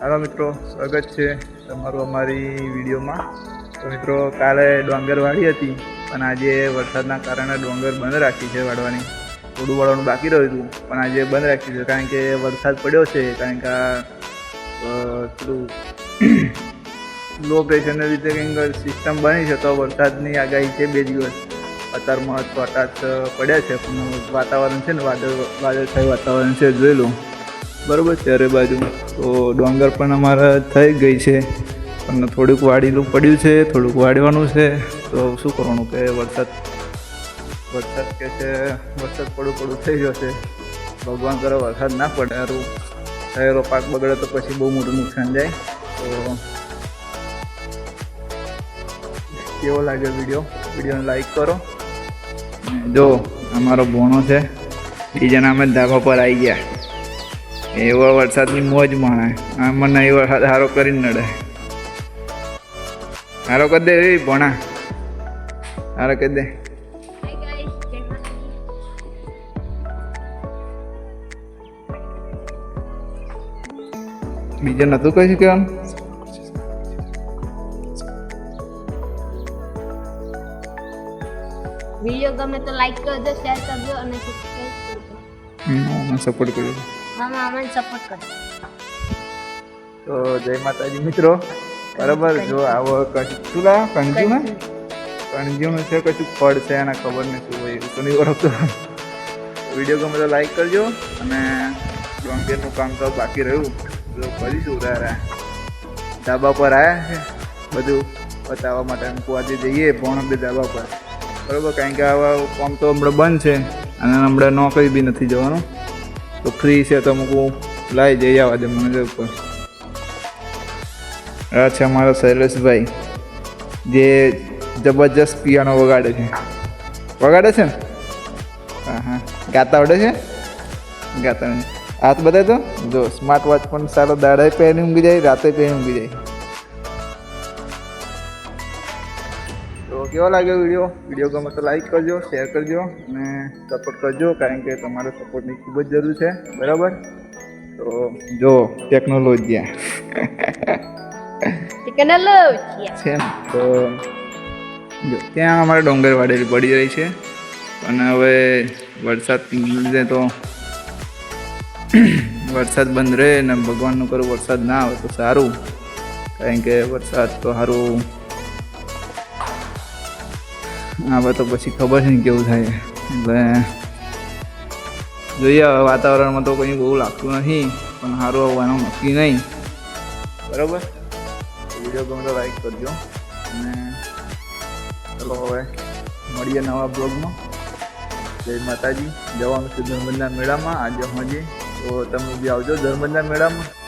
હાલો મિત્રો સ્વાગત છે તમારું અમારી વિડીયોમાં. તો મિત્રો કાલે ડોંગર વાળી હતી પણ આજે વરસાદના કારણે ડોંગર બંધ રાખી છે વાળવાની. થોડું વાળવાનું બાકી રહ્યું હતું પણ આજે બંધ રાખી છે કારણ કે વરસાદ પડ્યો છે કારણ કે આ, પેલું લો પ્રેશરને લીધે કંઈક સિસ્ટમ બની છે તો વરસાદની આગાહી છે બે દિવસ. અત્યારમાં છોટાચ પડ્યા છે પણ વાતાવરણ છે ને વાદળ વાદળછાયું વાતાવરણ છે જોઈ લો. બરાબર ચારે બાજુ. તો ડોંગર પણ અમારા થઈ ગઈ છે. પણ થોડુંક વાડીલું પડ્યું છે, થોડુંક વાળવાનું છે. તો શું કરવાનું કે વરસાદ વરસાદ કે છે, વરસાદ પડું પડું થઈ જશે ભગવાન કરે વરસાદ ના પડે સારું થયેલો પાક બગડે તો પછી બહુ મોટું નુકસાન જાય. તો કેવો લાગ્યો વીડિયો? વિડીયોને લાઈક કરો. જો, અમારો ભોણો છે બીજાના અમે ધાબા પર આવી ગયા. એવો વરસાદની મોજ માણે. આમાં નહીં વરસાદ સારો કરીને નડે. સારો કરી દે એ ભણા. સારો કરી દે. બીજું નતું કશું કહેવાનું? વીડિયો ગમે તો લાઈક કરજો શેર કરજો અને સબસ્ક્રાઇબ કરજો. સપોર્ટ કર્યો મામા અમને સપોર્ટ કરશે. તો જય માતાજી મિત્રો. બરાબર, જો આવો કશું શું લા કંજુ છે કશું ફળ છે એના ખબર નહીં શું હોય તો નહીં ઓળખતો. વીડિયો ગમે તો લાઈક કરજો અને ડોંગેરનું કામ તો બાકી રહ્યું. જો કરીશું તારે ધાબા પર આવ્યા છે. બધું બતાવવા માટે એમ આજે જઈએ પણ બે ધાબા પર. બરાબર, કારણ કે આવા કામ તો હમણાં બંધ છે અને હમણાં નોકરી બી નથી જવાનું. તો ફ્રી છે તો મૂકું લાવી જઈ આવવા દે મને ઉપર આ છે અમારા શૈલેષભાઈ. જે જબરજસ્ત પિયાનો વગાડે છે. વગાડે છે ને? હા હા ગાતા આવડે છે? ગાતા હાથ બતાવી તો? જો સ્માર્ટ વોચ પણ સારો દાડે પહેરી ઊંઘી જાય, રાતે પહેરી ઊંઘી જાય. તો કેવો લાગ્યો વીડિયો? વીડિયો ગમે તો લાઈક કરજો શેર કરજો અને સપોર્ટ કરજો કારણ કે તમારો સપોર્ટની ખૂબ જ જરૂર છે. બરાબર? તો જો ટેકનોલોજી છે તો જો ત્યાં અમારે ડોંગર વાડેલી પડી રહી છે. અને હવે વરસાદની લીધે તો વરસાદ બંધ રહે ને ભગવાનનું કરું વરસાદ ના આવે તો સારું. કારણ કે વરસાદ તો સારું આવે તો પછી ખબર છે ને કેવું થાય. એટલે જોઈએ હવે વાતાવરણમાં તો કંઈ બહુ લાગતું નથી, પણ સારું આવવાનું નક્કી નહીં. બરાબર? વીડિયો ગમે તો લાઈક કરજો. અને ચલો હવે મળીએ નવા બ્લોગમાં. જય માતાજી. જવાનું છે ધર્મજના મેળામાં. આજે હજી. તો તમે બી આવજો ધર્મજના મેળામાં.